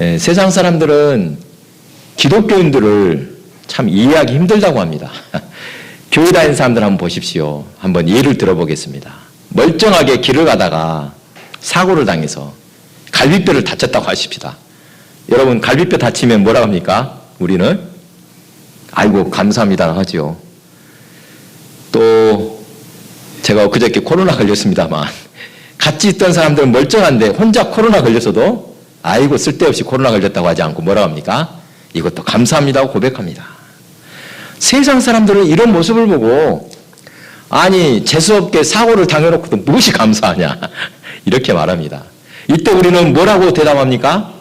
예, 세상 사람들은 기독교인들을 참 이해하기 힘들다고 합니다. 교회 다니는 사람들 한번 보십시오. 한번 예를 들어보겠습니다. 멀쩡하게 길을 가다가 사고를 당해서 갈비뼈를 다쳤다고 하십시다. 여러분 갈비뼈 다치면 뭐라고 합니까? 우리는 아이고 감사합니다 하지요. 또 제가 엊그저께 코로나 걸렸습니다만 같이 있던 사람들은 멀쩡한데 혼자 코로나 걸렸어도 아이고 쓸데없이 코로나 걸렸다고 하지 않고 뭐라고 합니까? 이것도 감사합니다 하고 고백합니다. 세상 사람들은 이런 모습을 보고 아니 재수없게 사고를 당해놓고도 무엇이 감사하냐 이렇게 말합니다. 이때 우리는 뭐라고 대답합니까?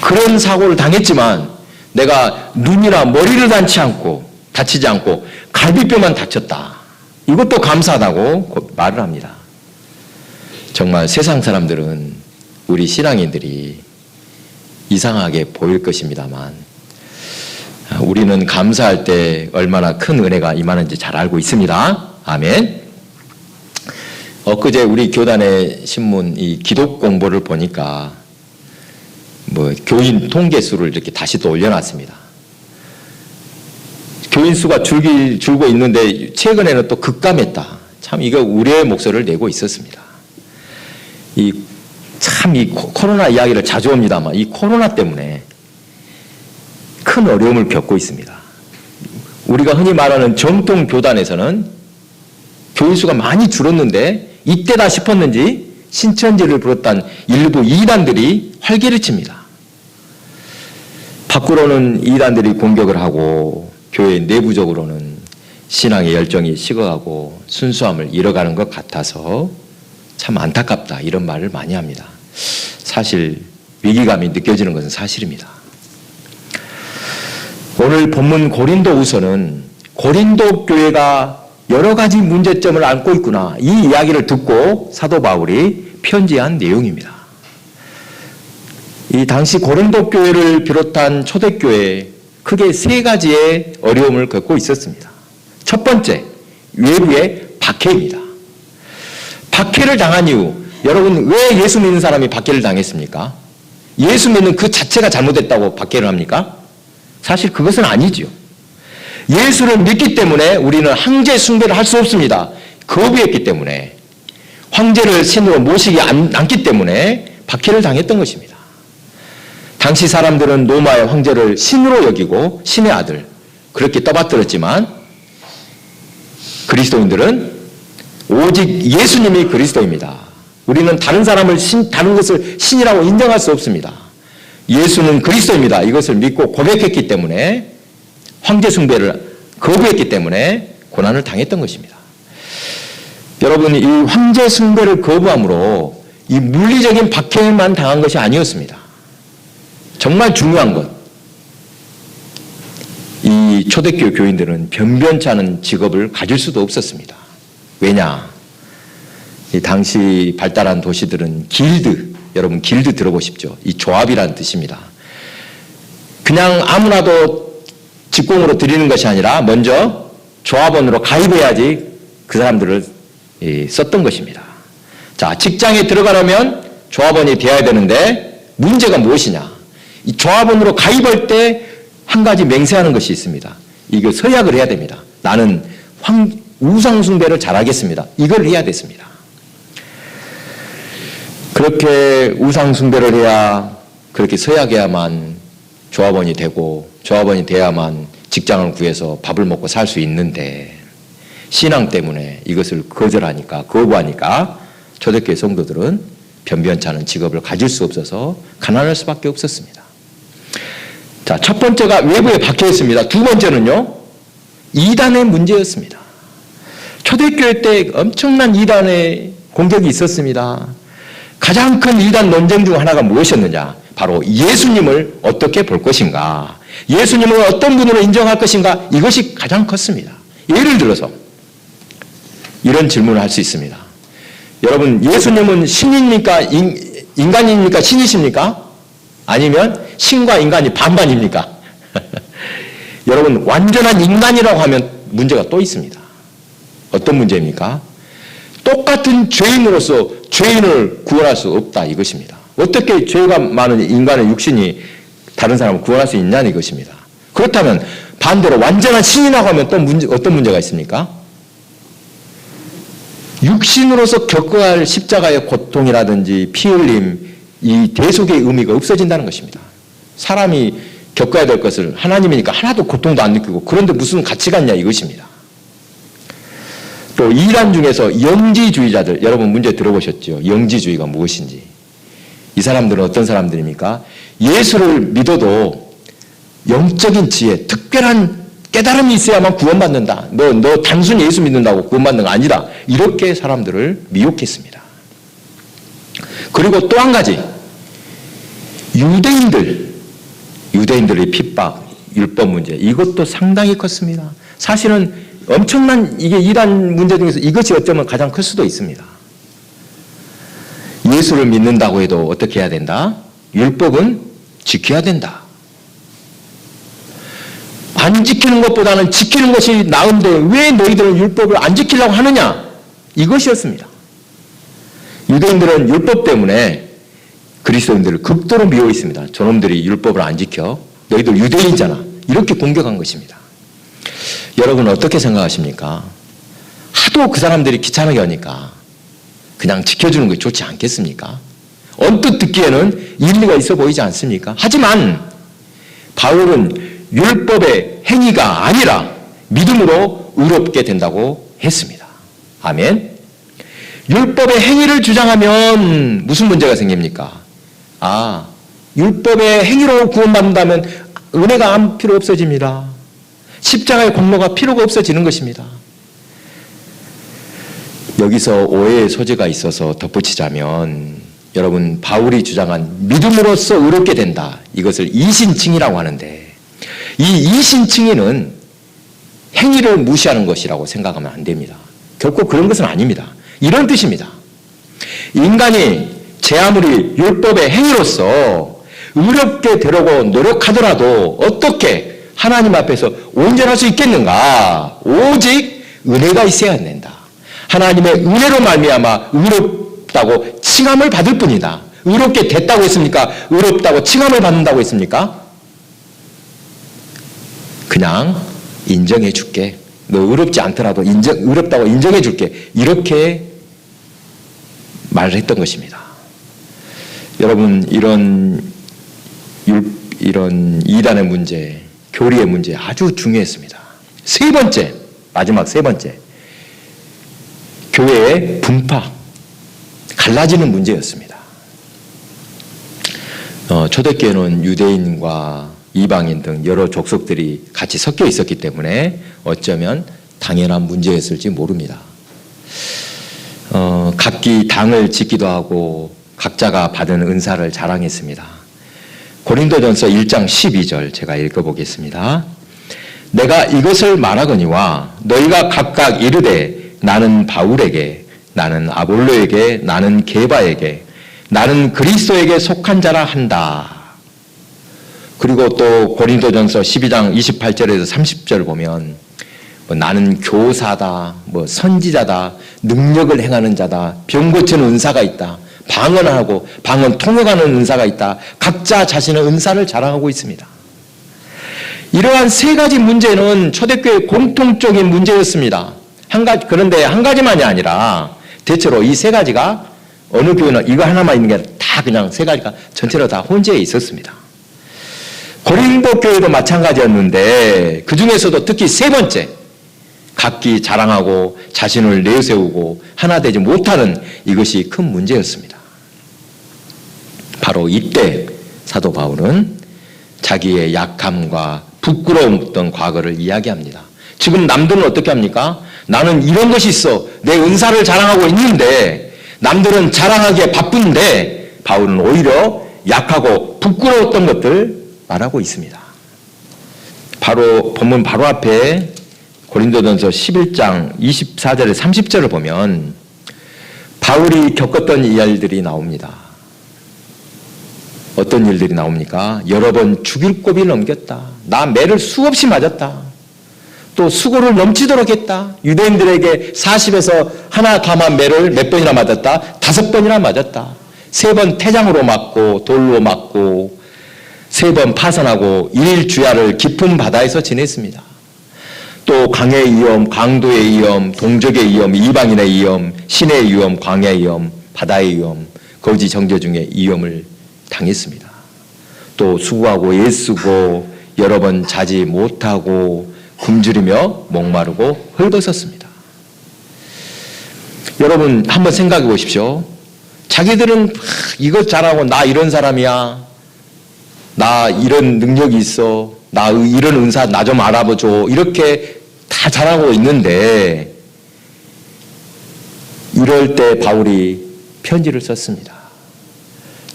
그런 사고를 당했지만 내가 눈이나 머리를 다치 않고 다치지 않고 갈비뼈만 다쳤다. 이것도 감사하다고 말을 합니다. 정말 세상 사람들은 우리 신앙인들이 이상하게 보일 것입니다만 우리는 감사할 때 얼마나 큰 은혜가 임하는지 잘 알고 있습니다. 아멘. 엊그제 우리 교단의 신문 이 기독 공보를 보니까 뭐 교인 통계 수를 이렇게 다시 또 올려놨습니다. 교인 수가 줄기 줄고 있는데 최근에는 또 급감했다. 참 이거 우려의 목소리를 내고 있었습니다. 이 참 이 코로나 이야기를 자주 합니다만 이 코로나 때문에 큰 어려움을 겪고 있습니다. 우리가 흔히 말하는 정통 교단에서는 교인 수가 많이 줄었는데 이때다 싶었는지 신천지를 비롯한 일부 이단들이 활개를 칩니다. 밖으로는 이단들이 공격을 하고 교회 내부적으로는 신앙의 열정이 식어가고 순수함을 잃어가는 것 같아서 참 안타깝다 이런 말을 많이 합니다. 사실 위기감이 느껴지는 것은 사실입니다. 오늘 본문 고린도후서는 고린도 교회가 여러 가지 문제점을 안고 있구나 이 이야기를 듣고 사도 바울이 편지한 내용입니다. 이 당시 고린도 교회를 비롯한 초대교회 크게 세 가지의 어려움을 겪고 있었습니다. 첫 번째, 외부의 박해입니다. 박해를 당한 이유, 여러분 왜 예수 믿는 사람이 박해를 당했습니까? 예수 믿는 그 자체가 잘못됐다고 박해를 합니까? 사실 그것은 아니지요. 예수를 믿기 때문에 우리는 황제 숭배를 할 수 없습니다. 거부했기 때문에 황제를 신으로 모시지 않, 않기 때문에 박해를 당했던 것입니다. 당시 사람들은 로마의 황제를 신으로 여기고 신의 아들 그렇게 떠받들었지만 그리스도인들은 오직 예수님이 그리스도입니다. 우리는 다른 사람을 신, 다른 것을 신이라고 인정할 수 없습니다. 예수는 그리스도입니다. 이것을 믿고 고백했기 때문에 황제 숭배를 거부했기 때문에 고난을 당했던 것입니다. 여러분, 이 황제 숭배를 거부함으로 이 물리적인 박해만 당한 것이 아니었습니다. 정말 중요한 것. 이 초대교회 교인들은 변변치 않은 직업을 가질 수도 없었습니다. 왜냐? 이 당시 발달한 도시들은 길드, 여러분 길드 들어보십시오. 이 조합이라는 뜻입니다. 그냥 아무나도 직공으로 드리는 것이 아니라 먼저 조합원으로 가입해야지 그 사람들을 썼던 것입니다. 자, 직장에 들어가려면 조합원이 되어야 되는데 문제가 무엇이냐? 이 조합원으로 가입할 때 한 가지 맹세하는 것이 있습니다. 이거 서약을 해야 됩니다. 나는 황, 우상숭배를 잘하겠습니다. 이걸 해야 됐습니다. 그렇게 우상숭배를 해야 그렇게 서약해야만 조합원이 되고 조합원이 돼야만 직장을 구해서 밥을 먹고 살 수 있는데 신앙 때문에 이것을 거절하니까 거부하니까 초대교회 성도들은 변변치 않은 직업을 가질 수 없어서 가난할 수밖에 없었습니다. 자, 첫 번째가 외부에 박혀 있습니다. 두 번째는요, 이단의 문제였습니다. 초대교회 때 엄청난 이단의 공격이 있었습니다. 가장 큰 이단 논쟁 중 하나가 무엇이었느냐? 바로 예수님을 어떻게 볼 것인가? 예수님을 어떤 분으로 인정할 것인가? 이것이 가장 컸습니다. 예를 들어서 이런 질문을 할 수 있습니다. 여러분, 예수님은 신입니까? 인, 인간입니까? 신이십니까? 아니면 신과 인간이 반반입니까? 여러분, 완전한 인간이라고 하면 문제가 또 있습니다. 어떤 문제입니까? 똑같은 죄인으로서 죄인을 구원할 수 없다 이것입니다. 어떻게 죄가 많은 인간의 육신이 다른 사람을 구원할 수 있냐는 것입니다. 그렇다면 반대로 완전한 신이라고 하면 또 문제, 어떤 문제가 있습니까? 육신으로서 겪어야 할 십자가의 고통이라든지 피 흘림, 이 대속의 의미가 없어진다는 것입니다. 사람이 겪어야 될 것을 하나님이니까 하나도 고통도 안 느끼고 그런데 무슨 가치가 있냐 이것입니다. 또 이란 중에서 영지주의자들 여러분 문제 들어보셨죠? 영지주의가 무엇인지. 이 사람들은 어떤 사람들입니까? 예수를 믿어도 영적인 지혜, 특별한 깨달음이 있어야만 구원받는다. 너, 너 단순히 예수 믿는다고 구원받는 거 아니다. 이렇게 사람들을 미혹했습니다. 그리고 또 한 가지. 유대인들, 유대인들의 핍박, 율법 문제, 이것도 상당히 컸습니다. 사실은 엄청난 이게 이란 문제 중에서 이것이 어쩌면 가장 클 수도 있습니다. 예수를 믿는다고 해도 어떻게 해야 된다? 율법은 지켜야 된다. 안 지키는 것보다는 지키는 것이 나은데 왜 너희들은 율법을 안 지키려고 하느냐? 이것이었습니다. 유대인들은 율법 때문에 그리스도인들을 극도로 미워 있습니다. 저놈들이 율법을 안 지켜. 너희들 유대인이잖아. 이렇게 공격한 것입니다. 여러분 어떻게 생각하십니까? 하도 그 사람들이 귀찮게 하니까 그냥 지켜주는 것이 좋지 않겠습니까? 언뜻 듣기에는 일리가 있어 보이지 않습니까? 하지만 바울은 율법의 행위가 아니라 믿음으로 의롭게 된다고 했습니다. 아멘. 율법의 행위를 주장하면 무슨 문제가 생깁니까? 아, 율법의 행위로 구원받는다면 은혜가 필요 없어집니다. 십자가의 공로가 필요가 없어지는 것입니다. 여기서 오해의 소지가 있어서 덧붙이자면 여러분 바울이 주장한 믿음으로써 의롭게 된다. 이것을 이신칭이라고 하는데 이 이신칭의는 행위를 무시하는 것이라고 생각하면 안 됩니다. 결코 그런 것은 아닙니다. 이런 뜻입니다. 인간이 제 아무리 율법의 행위로서 의롭게 되려고 노력하더라도 어떻게 하나님 앞에서 온전할 수 있겠는가? 오직 은혜가 있어야 된다. 하나님의 은혜로 말미암아 의롭다고 칭함을 받을 뿐이다. 의롭게 됐다고 했습니까? 의롭다고 칭함을 받는다고 했습니까? 그냥 인정해 줄게. 너 의롭지 않더라도 인정, 의롭다고 인정해 줄게. 이렇게 말을 했던 것입니다. 여러분, 이런, 율, 이런 이단의 문제, 교리의 문제 아주 중요했습니다. 세 번째, 마지막 세 번째. 교회의 분파, 갈라지는 문제였습니다. 어, 초대교회는 유대인과 이방인 등 여러 족속들이 같이 섞여 있었기 때문에 어쩌면 당연한 문제였을지 모릅니다. 어, 각기 당을 짓기도 하고 각자가 받은 은사를 자랑했습니다. 고린도전서 1장 12절 제가 읽어보겠습니다. 내가 이것을 말하거니와 너희가 각각 이르되 나는 바울에게 나는 아볼로에게 나는 게바에게 나는 그리스도에게 속한 자라 한다. 그리고 또 고린도전서 12장 28절에서 30절 보면 뭐 나는 교사다, 뭐 선지자다, 능력을 행하는 자다, 병 고치는 은사가 있다, 방언하고 방언 통역하는 은사가 있다. 각자 자신의 은사를 자랑하고 있습니다. 이러한 세 가지 문제는 초대교회 공통적인 문제였습니다. 한 가지 그런데 한 가지만이 아니라 대체로 이 세 가지가 어느 교회는 이거 하나만 있는 게 다 그냥 세 가지가 전체로 다 혼재해 있었습니다. 고린도 교회도 마찬가지였는데 그 중에서도 특히 세 번째 각기 자랑하고 자신을 내세우고 하나 되지 못하는 이것이 큰 문제였습니다. 바로 이때 사도 바울은 자기의 약함과 부끄러웠던 과거를 이야기합니다. 지금 남들은 어떻게 합니까? 나는 이런 것이 있어. 내 은사를 자랑하고 있는데 남들은 자랑하기에 바쁜데 바울은 오히려 약하고 부끄러웠던 것들 말하고 있습니다. 바로 본문 바로 앞에 고린도전서 11장 24절에 30절을 보면 바울이 겪었던 일들이 나옵니다. 어떤 일들이 나옵니까? 여러 번 죽일 고비를 넘겼다. 나 매를 수없이 맞았다. 또 수고를 넘치도록 했다. 유대인들에게 40에서 하나 감한 매를 몇 번이나 맞았다? 다섯 번이나 맞았다. 세 번 태장으로 맞고 돌로 맞고 세 번 파선하고 일주야를 깊은 바다에서 지냈습니다. 또 강의 위험, 강도의 위험, 동족의 위험, 이방인의 위험, 신의 위험, 광야의 위험, 바다의 위험, 거지 정제 중에 위험을 당했습니다. 또 수고하고 애쓰고 여러 번 자지 못하고 굶주리며 목마르고 헐벗었습니다. 여러분 한번 생각해 보십시오. 자기들은 이것 잘하고 나 이런 사람이야. 나 이런 능력이 있어. 나 이런 은사 나 좀 알아보죠. 이렇게 다 잘하고 있는데 이럴 때 바울이 편지를 썼습니다.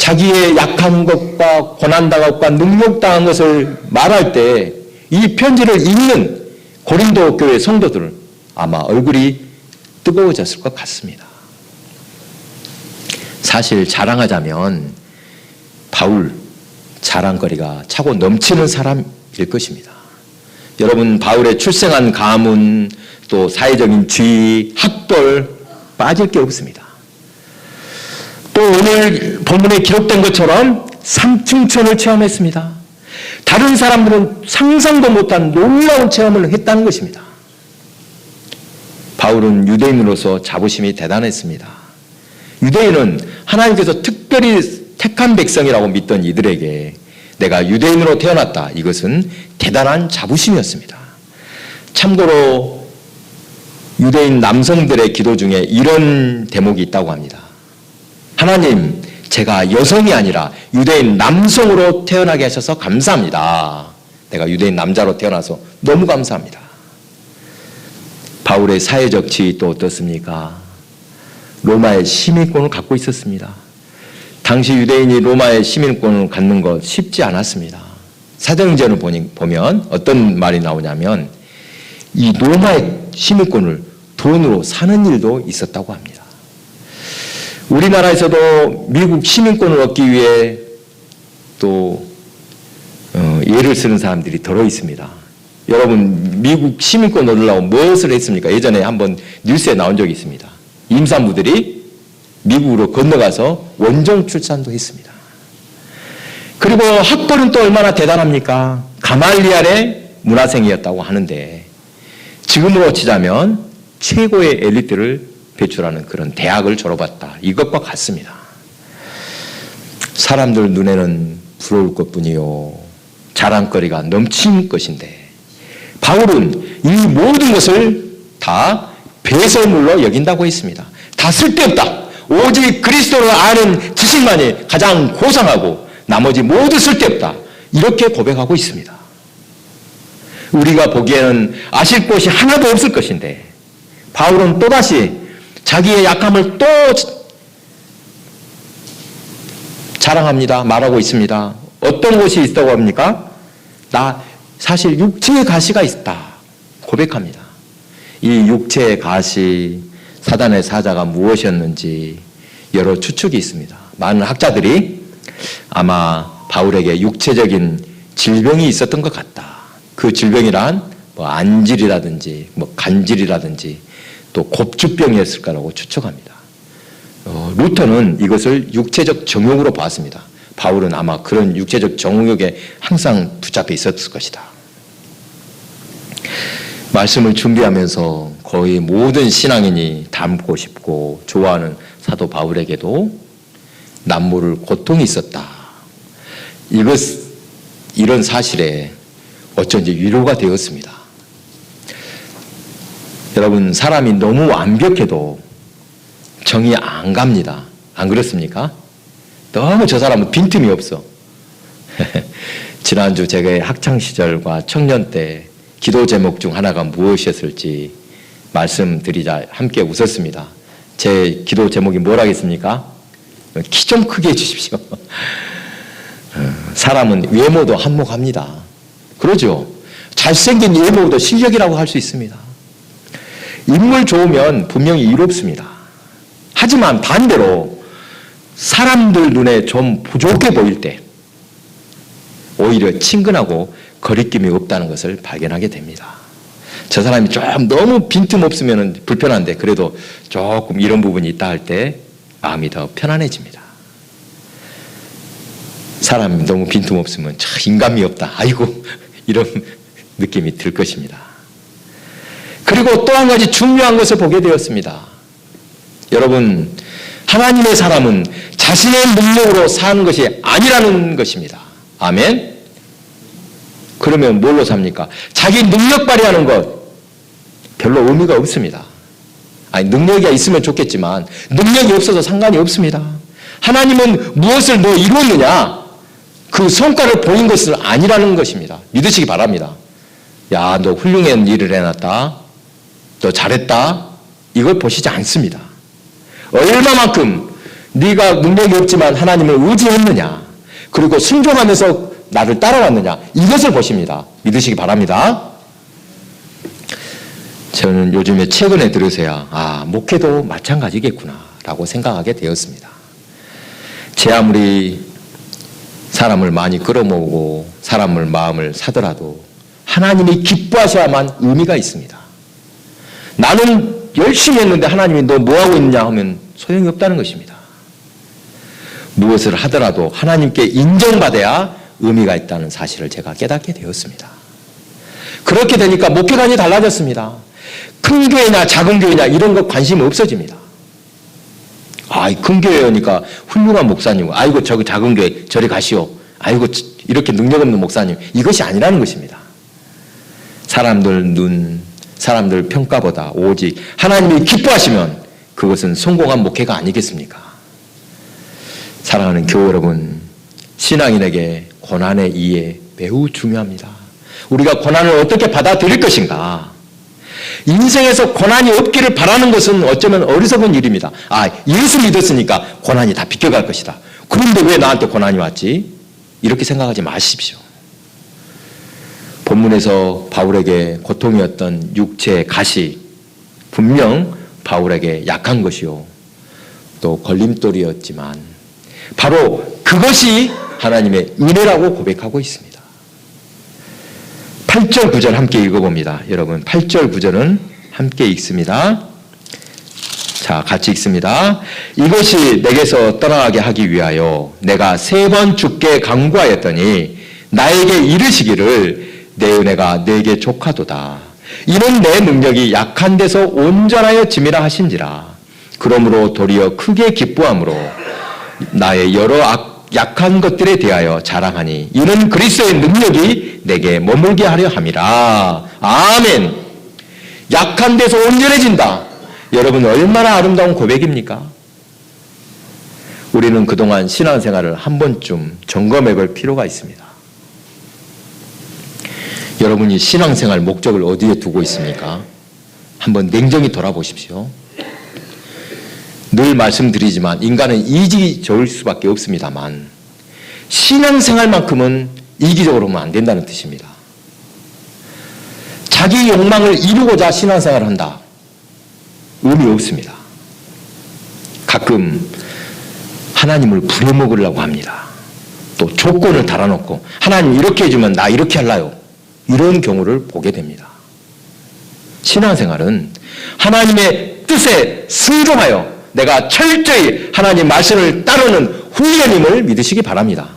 자기의 약한 것과 고난당한 것과 능력당한 것을 말할 때 이 편지를 읽는 고린도 교회 성도들 아마 얼굴이 뜨거워졌을 것 같습니다. 사실 자랑하자면 바울 자랑거리가 차고 넘치는 사람일 것입니다. 여러분 바울의 출생한 가문 또 사회적인 지위, 학벌 빠질 게 없습니다. 또 오늘 본문에 기록된 것처럼 삼층천을 체험했습니다. 다른 사람들은 상상도 못한 놀라운 체험을 했다는 것입니다. 바울은 유대인으로서 자부심이 대단했습니다. 유대인은 하나님께서 특별히 택한 백성이라고 믿던 이들에게 내가 유대인으로 태어났다. 이것은 대단한 자부심이었습니다. 참고로 유대인 남성들의 기도 중에 이런 대목이 있다고 합니다. 하나님, 제가 여성이 아니라 유대인 남성으로 태어나게 하셔서 감사합니다. 내가 유대인 남자로 태어나서 너무 감사합니다. 바울의 사회적 지위 또 어떻습니까? 로마의 시민권을 갖고 있었습니다. 당시 유대인이 로마의 시민권을 갖는 것 쉽지 않았습니다. 사도행전을 보면 어떤 말이 나오냐면 이 로마의 시민권을 돈으로 사는 일도 있었다고 합니다. 우리나라에서도 미국 시민권을 얻기 위해 또 어, 예를 쓰는 사람들이 들어 있습니다. 여러분 미국 시민권 얻으려고 무엇을 했습니까? 예전에 한번 뉴스에 나온 적이 있습니다. 임산부들이 미국으로 건너가서 원정 출산도 했습니다. 그리고 학벌은 또 얼마나 대단합니까? 가말리알의 문화생이었다고 하는데 지금으로 치자면 최고의 엘리트를 배출하는 그런 대학을 졸업했다. 이것과 같습니다. 사람들 눈에는 부러울 것 뿐이요. 자랑거리가 넘친 것인데 바울은 이 모든 것을 다 배설물로 여긴다고 했습니다. 다 쓸데없다. 오직 그리스도를 아는 지식만이 가장 고상하고 나머지 모두 쓸데없다. 이렇게 고백하고 있습니다. 우리가 보기에는 아실 곳이 하나도 없을 것인데 바울은 또다시 자기의 약함을 또 자랑합니다. 말하고 있습니다. 어떤 곳이 있다고 합니까? 나 사실 육체의 가시가 있다. 고백합니다. 이 육체의 가시, 사단의 사자가 무엇이었는지 여러 추측이 있습니다. 많은 학자들이 아마 바울에게 육체적인 질병이 있었던 것 같다. 그 질병이란 뭐 안질이라든지 뭐 간질이라든지 또 곱주병이었을 거라고 추측합니다. 어, 루터는 이것을 육체적 정욕으로 봤습니다. 바울은 아마 그런 육체적 정욕에 항상 붙잡혀 있었을 것이다. 말씀을 준비하면서 거의 모든 신앙인이 닮고 싶고 좋아하는 사도 바울에게도 남모를 고통이 있었다. 이것, 이런 사실에 어쩐지 위로가 되었습니다. 여러분, 사람이 너무 완벽해도 정이 안 갑니다. 안 그렇습니까? 너무 저 사람은 빈틈이 없어. 지난주 제가 학창 시절과 청년 때 기도 제목 중 하나가 무엇이었을지 말씀드리자 함께 웃었습니다. 제 기도 제목이 뭐라겠습니까? 키 좀 크게 해주십시오. 어, 사람은 외모도 한몫합니다. 그러죠? 잘생긴 외모도 실력이라고 할 수 있습니다. 인물 좋으면 분명히 이롭습니다. 하지만 반대로 사람들 눈에 좀 부족해 보일 때 오히려 친근하고 거리낌이 없다는 것을 발견하게 됩니다. 저 사람이 좀 너무 빈틈없으면 불편한데 그래도 조금 이런 부분이 있다 할 때 마음이 더 편안해집니다. 사람이 너무 빈틈없으면 참 인간미 없다. 아이고 이런 느낌이 들 것입니다. 그리고 또 한 가지 중요한 것을 보게 되었습니다. 여러분 하나님의 사람은 자신의 능력으로 사는 것이 아니라는 것입니다. 아멘. 그러면 뭘로 삽니까? 자기 능력 발휘하는 것 별로 의미가 없습니다. 아니 능력이 있으면 좋겠지만 능력이 없어서 상관이 없습니다. 하나님은 무엇을 너 이루었느냐? 그 성과를 보인 것은 아니라는 것입니다. 믿으시기 바랍니다. 야, 너 훌륭한 일을 해놨다. 너 잘했다. 이걸 보시지 않습니다. 얼마만큼 네가 능력이 없지만 하나님을 의지했느냐. 그리고 순종하면서 나를 따라왔느냐. 이것을 보십니다. 믿으시기 바랍니다. 저는 요즘에 최근에 들으세요. 아, 목회도 마찬가지겠구나. 라고 생각하게 되었습니다. 제 아무리 사람을 많이 끌어모으고 사람을 마음을 사더라도 하나님이 기뻐하셔야만 의미가 있습니다. 나는 열심히 했는데 하나님이 너 뭐하고 있느냐 하면 소용이 없다는 것입니다. 무엇을 하더라도 하나님께 인정받아야 의미가 있다는 사실을 제가 깨닫게 되었습니다. 그렇게 되니까 목회관이 달라졌습니다. 큰 교회냐 작은 교회냐 이런 거 관심 없어집니다. 아, 큰 교회니까 훌륭한 목사님, 아이고 저기 작은 교회 저리 가시오. 아이고 이렇게 능력 없는 목사님 이것이 아니라는 것입니다. 사람들 눈, 사람들 평가보다 오직 하나님이 기뻐하시면 그것은 성공한 목회가 아니겠습니까? 사랑하는 교회 여러분, 신앙인에게 고난의 이해 매우 중요합니다. 우리가 고난을 어떻게 받아들일 것인가? 인생에서 고난이 없기를 바라는 것은 어쩌면 어리석은 일입니다. 아, 예수 믿었으니까 고난이 다 비껴갈 것이다. 그런데 왜 나한테 고난이 왔지? 이렇게 생각하지 마십시오. 본문에서 바울에게 고통이었던 육체의 가시, 분명 바울에게 약한 것이요. 또 걸림돌이었지만, 바로 그것이 하나님의 은혜라고 고백하고 있습니다. 8절 9절 함께 읽어봅니다. 여러분 8절 9절은 함께 읽습니다. 자, 같이 읽습니다. 이것이 내게서 떠나가게 하기 위하여 내가 세 번 죽게 강구하였더니 나에게 이르시기를 내 은혜가 내게 족하도다. 이는 내 능력이 약한 데서 온전하여 짐이라 하신지라. 그러므로 도리어 크게 기뻐함으로 나의 여러 악 약한 것들에 대하여 자랑하니 이는 그리스도의 능력이 내게 머물게 하려 함이라. 아멘. 약한 데서 온전해진다. 여러분 얼마나 아름다운 고백입니까? 우리는 그동안 신앙생활을 한 번쯤 점검해 볼 필요가 있습니다. 여러분이 신앙생활 목적을 어디에 두고 있습니까? 한번 냉정히 돌아보십시오. 늘 말씀드리지만 인간은 이기적일 수밖에 없습니다만 신앙생활만큼은 이기적으로 하면 안 된다는 뜻입니다. 자기 욕망을 이루고자 신앙생활을 한다. 의미 없습니다. 가끔 하나님을 부려먹으려고 합니다. 또 조건을 달아놓고 하나님 이렇게 해주면 나 이렇게 할라요. 이런 경우를 보게 됩니다. 신앙생활은 하나님의 뜻에 순종하여 내가 철저히 하나님 말씀을 따르는 훈련임을 믿으시기 바랍니다.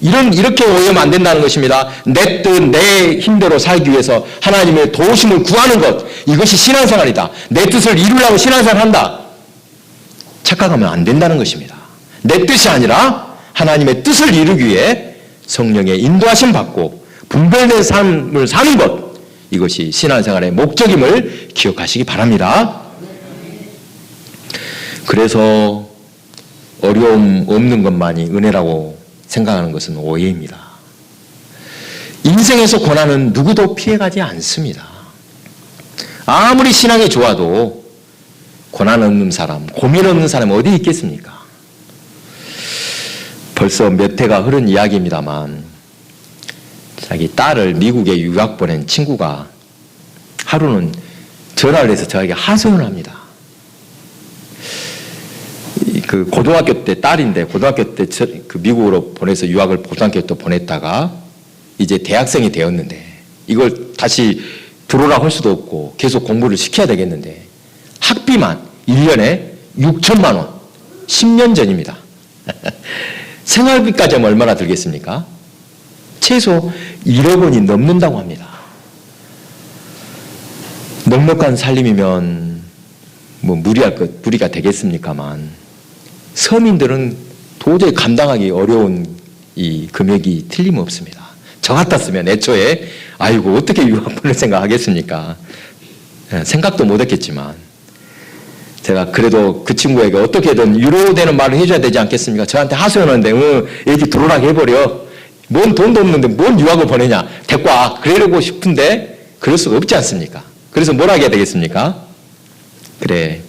이런 이렇게 오해하면 안 된다는 것입니다. 내 뜻, 내 힘대로 살기 위해서 하나님의 도우심을 구하는 것 이것이 신앙생활이다. 내 뜻을 이루려고 신앙생활 한다. 착각하면 안 된다는 것입니다. 내 뜻이 아니라 하나님의 뜻을 이루기 위해 성령의 인도하심 받고 분별된 삶을 사는 것 이것이 신앙생활의 목적임을 기억하시기 바랍니다. 그래서 어려움 없는 것만이 은혜라고 생각하는 것은 오해입니다. 인생에서 고난은 누구도 피해가지 않습니다. 아무리 신앙이 좋아도 고난 없는 사람, 고민 없는 사람 어디 있겠습니까? 벌써 몇 해가 흐른 이야기입니다만 자기 딸을 미국에 유학 보낸 친구가 하루는 전화를 해서 저에게 하소연을 합니다. 그 고등학교 때 딸인데 고등학교 때 그 미국으로 보내서 유학을 고등학교 때 보냈다가 이제 대학생이 되었는데 이걸 다시 들어오라고 할 수도 없고 계속 공부를 시켜야 되겠는데 학비만 1년에 6천만 원 10년 전입니다. 생활비까지 하면 얼마나 들겠습니까? 최소 1억 원이 넘는다고 합니다. 넉넉한 살림이면 뭐 무리할 것, 무리가 되겠습니까만 서민들은 도저히 감당하기 어려운 이 금액이 틀림없습니다. 저 같았으면 애초에 아이고 어떻게 유학원을 생각하겠습니까? 예, 생각도 못했겠지만 제가 그래도 그 친구에게 어떻게든 유로되는 말을 해줘야 되지 않겠습니까? 저한테 하소연하는데 어, 얘기 들어오라게 해버려. 뭔 돈도 없는데 뭔 유학을 보내냐. 와. 그러려고 싶은데 그럴 수가 없지 않습니까? 그래서 뭘 하게 되겠습니까? 그래.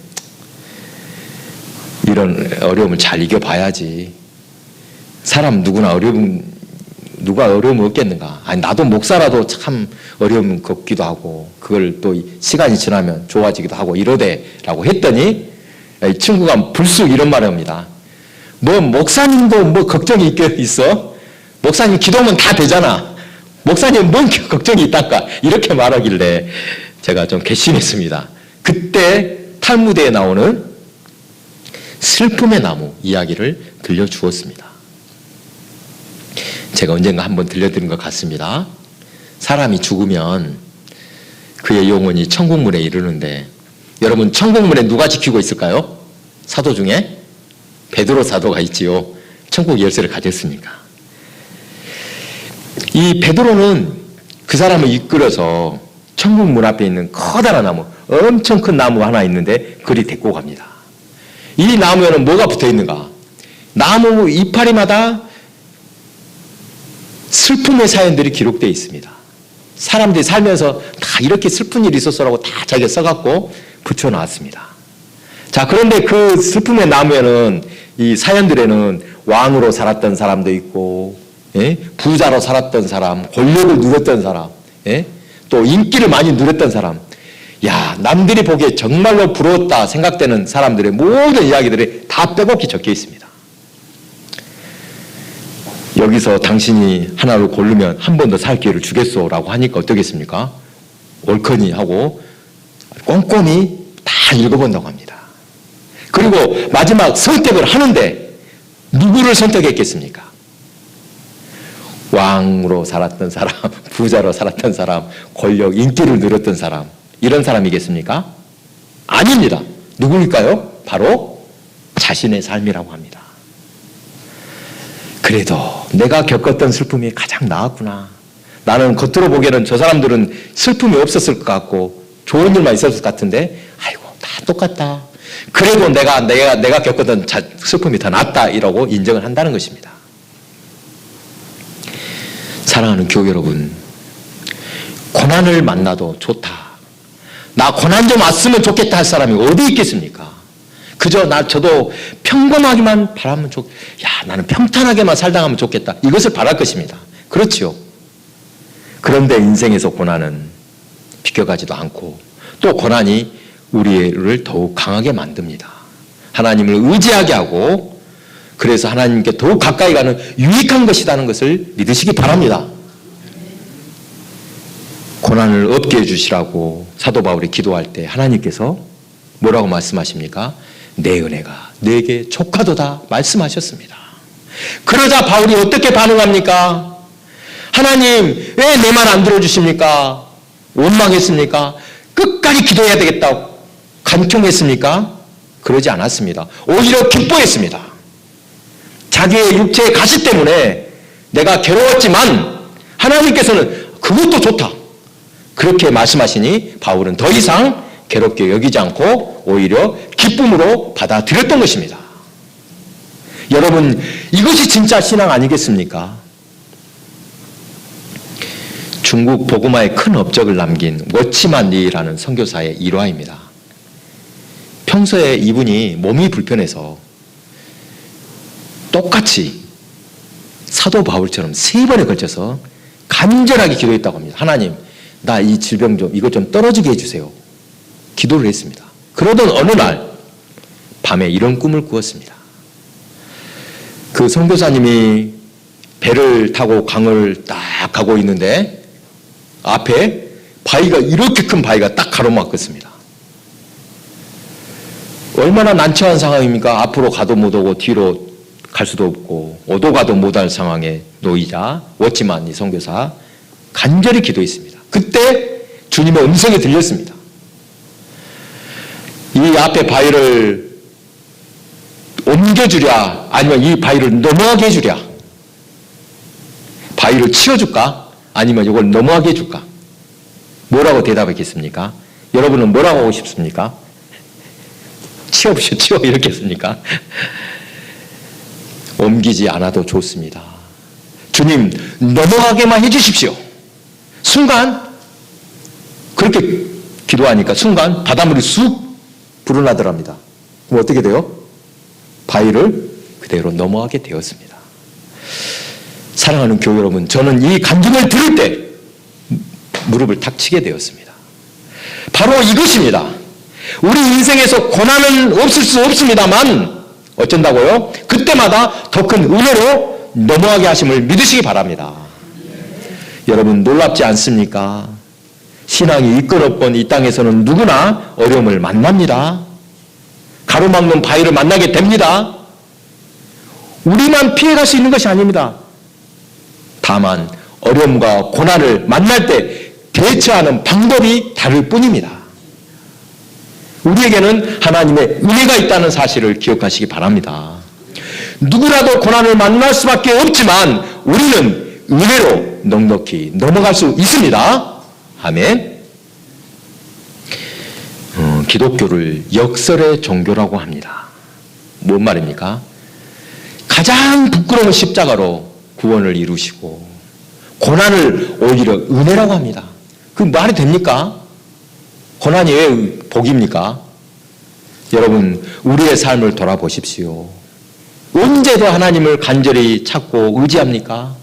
이런 어려움을 잘 이겨봐야지. 사람 누구나 어려움, 누가 어려움을 없겠는가. 아니, 나도 목사라도 참 어려움 겪기도 하고, 그걸 또 시간이 지나면 좋아지기도 하고, 이러대라고 했더니, 이 친구가 불쑥 이런 말을 합니다. 뭐, 목사님도 뭐 걱정이 있- 있어? 목사님 기도하면 다 되잖아. 목사님 뭔 걱정이 있단가? 이렇게 말하길래 제가 좀 괘씸했습니다. 그때 탈무드에 나오는 슬픔의 나무 이야기를 들려주었습니다. 제가 언젠가 한번 들려드린 것 같습니다. 사람이 죽으면 그의 영혼이 천국문에 이르는데 여러분 천국문에 누가 지키고 있을까요? 사도 중에 베드로 사도가 있지요. 천국 열쇠를 가졌으니까. 이 베드로는 그 사람을 이끌어서 천국 문 앞에 있는 커다란 나무, 엄청 큰 나무 하나 있는데 그리 데리고 갑니다. 이 나무에는 뭐가 붙어 있는가? 나무 이파리마다 슬픔의 사연들이 기록되어 있습니다. 사람들이 살면서 다 이렇게 슬픈 일이 있었어라고 다 자기가 써갖고 붙여놨습니다. 자, 그런데 그 슬픔의 나무에는 이 사연들에는 왕으로 살았던 사람도 있고, 예? 부자로 살았던 사람, 권력을 누렸던 사람, 예? 또 인기를 많이 누렸던 사람, 야, 남들이 보기에 정말로 부러웠다 생각되는 사람들의 모든 이야기들이 다 빼곡히 적혀 있습니다. 여기서 당신이 하나를 고르면 한 번 더 살 기회를 주겠소라고 하니까 어떻겠습니까? 옳거니 하고 꼼꼼히 다 읽어본다고 합니다. 그리고 마지막 선택을 하는데 누구를 선택했겠습니까? 왕으로 살았던 사람, 부자로 살았던 사람, 권력, 인기를 누렸던 사람, 이런 사람이겠습니까? 아닙니다. 누구일까요? 바로 자신의 삶이라고 합니다. 그래도 내가 겪었던 슬픔이 가장 나았구나. 나는 겉으로 보기에는 저 사람들은 슬픔이 없었을 것 같고 좋은 일만 있었을 것 같은데 아이고 다 똑같다. 그래도 내가 내가 내가 겪었던 자, 슬픔이 더 낫다 이라고 인정을 한다는 것입니다. 사랑하는 교회 여러분, 고난을 만나도 좋다. 나 고난 좀 왔으면 좋겠다 할 사람이 어디 있겠습니까? 그저 나 저도 평범하기만 바라면 좋, 야 나는 평탄하게만 살다 가면 좋겠다. 이것을 바랄 것입니다. 그렇지요. 그런데 인생에서 고난은 비껴가지도 않고 또 고난이 우리를 더욱 강하게 만듭니다. 하나님을 의지하게 하고 그래서 하나님께 더욱 가까이 가는 유익한 것이라는 것을 믿으시기 바랍니다. 고난을 없게 해주시라고 사도 바울이 기도할 때 하나님께서 뭐라고 말씀하십니까? 내 은혜가 내게 족하도다 말씀하셨습니다. 그러자 바울이 어떻게 반응합니까? 하나님 왜 내 말 안 들어주십니까? 원망했습니까? 끝까지 기도해야 되겠다 간청했습니까? 그러지 않았습니다. 오히려 기뻐했습니다. 자기의 육체의 가시 때문에 내가 괴로웠지만 하나님께서는 그것도 좋다. 그렇게 말씀하시니 바울은 더 이상 괴롭게 여기지 않고 오히려 기쁨으로 받아들였던 것입니다. 여러분, 이것이 진짜 신앙 아니겠습니까? 중국 보고마에 큰 업적을 남긴 워치만 리라는 선교사의 일화입니다. 평소에 이분이 몸이 불편해서 똑같이 사도 바울처럼 세 번에 걸쳐서 간절하게 기도했다고 합니다. 하나님, 나 이 질병 좀, 이거 좀 떨어지게 해주세요. 기도를 했습니다. 그러던 어느 날, 밤에 이런 꿈을 꾸었습니다. 그 선교사님이 배를 타고 강을 딱 가고 있는데, 앞에 바위가 이렇게 큰 바위가 딱 가로막혔습니다. 얼마나 난처한 상황입니까? 앞으로 가도 못 오고 뒤로 갈 수도 없고 오도 가도 못할 상황에 놓이자 워치만 이 선교사 간절히 기도했습니다. 그때 주님의 음성이 들렸습니다. 이 앞에 바위를 옮겨주랴 아니면 이 바위를 넘어가게 해주랴 바위를 치워줄까 아니면 이걸 넘어가게 해줄까 뭐라고 대답했겠습니까? 여러분은 뭐라고 하고 싶습니까? 치워보시오 치워 이렇게 했습니까? 옮기지 않아도 좋습니다. 주님 넘어가게만 해주십시오. 순간 그렇게 기도하니까 순간 바닷물이 쑥 불어나더랍니다. 그럼 어떻게 돼요? 바위를 그대로 넘어가게 되었습니다. 사랑하는 교회 여러분, 저는 이 간증을 들을 때 무릎을 탁 치게 되었습니다. 바로 이것입니다. 우리 인생에서 고난은 없을 수 없습니다만 어쩐다고요? 그때마다 더 큰 은혜로 넘어가게 하심을 믿으시기 바랍니다. 여러분 놀랍지 않습니까? 신앙이 이끌어본 이 땅에서는 누구나 어려움을 만납니다. 가로막는 바위를 만나게 됩니다. 우리만 피해갈 수 있는 것이 아닙니다. 다만 어려움과 고난을 만날 때 대처하는 방법이 다를 뿐입니다. 우리에게는 하나님의 은혜가 있다는 사실을 기억하시기 바랍니다. 누구라도 고난을 만날 수밖에 없지만 우리는 은혜로 넉넉히 넘어갈 수 있습니다. 아멘. 어, 기독교를 역설의 종교라고 합니다. 뭔 말입니까? 가장 부끄러운 십자가로 구원을 이루시고 고난을 오히려 은혜라고 합니다. 그 말이 됩니까? 고난이 왜 복입니까? 여러분, 우리의 삶을 돌아보십시오. 언제도 하나님을 간절히 찾고 의지합니까?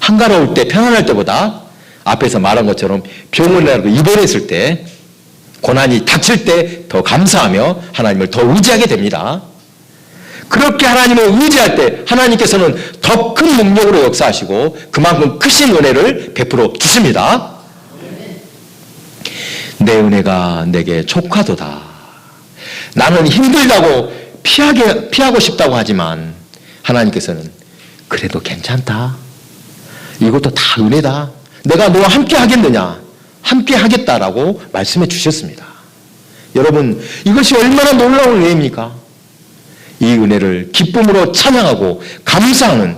한가로울 때, 편안할 때보다 앞에서 말한 것처럼 병원이라도 입원했을 때, 고난이 닥칠 때 더 감사하며 하나님을 더 의지하게 됩니다. 그렇게 하나님을 의지할 때 하나님께서는 더 큰 능력으로 역사하시고 그만큼 크신 은혜를 베풀어 주십니다. 내 은혜가 내게 촉하도다. 나는 힘들다고 피하게, 피하고 싶다고 하지만 하나님께서는 그래도 괜찮다. 이것도 다 은혜다. 내가 너와 함께 하겠느냐? 함께 하겠다라고 말씀해 주셨습니다. 여러분, 이것이 얼마나 놀라운 은혜입니까? 이 은혜를 기쁨으로 찬양하고 감사하는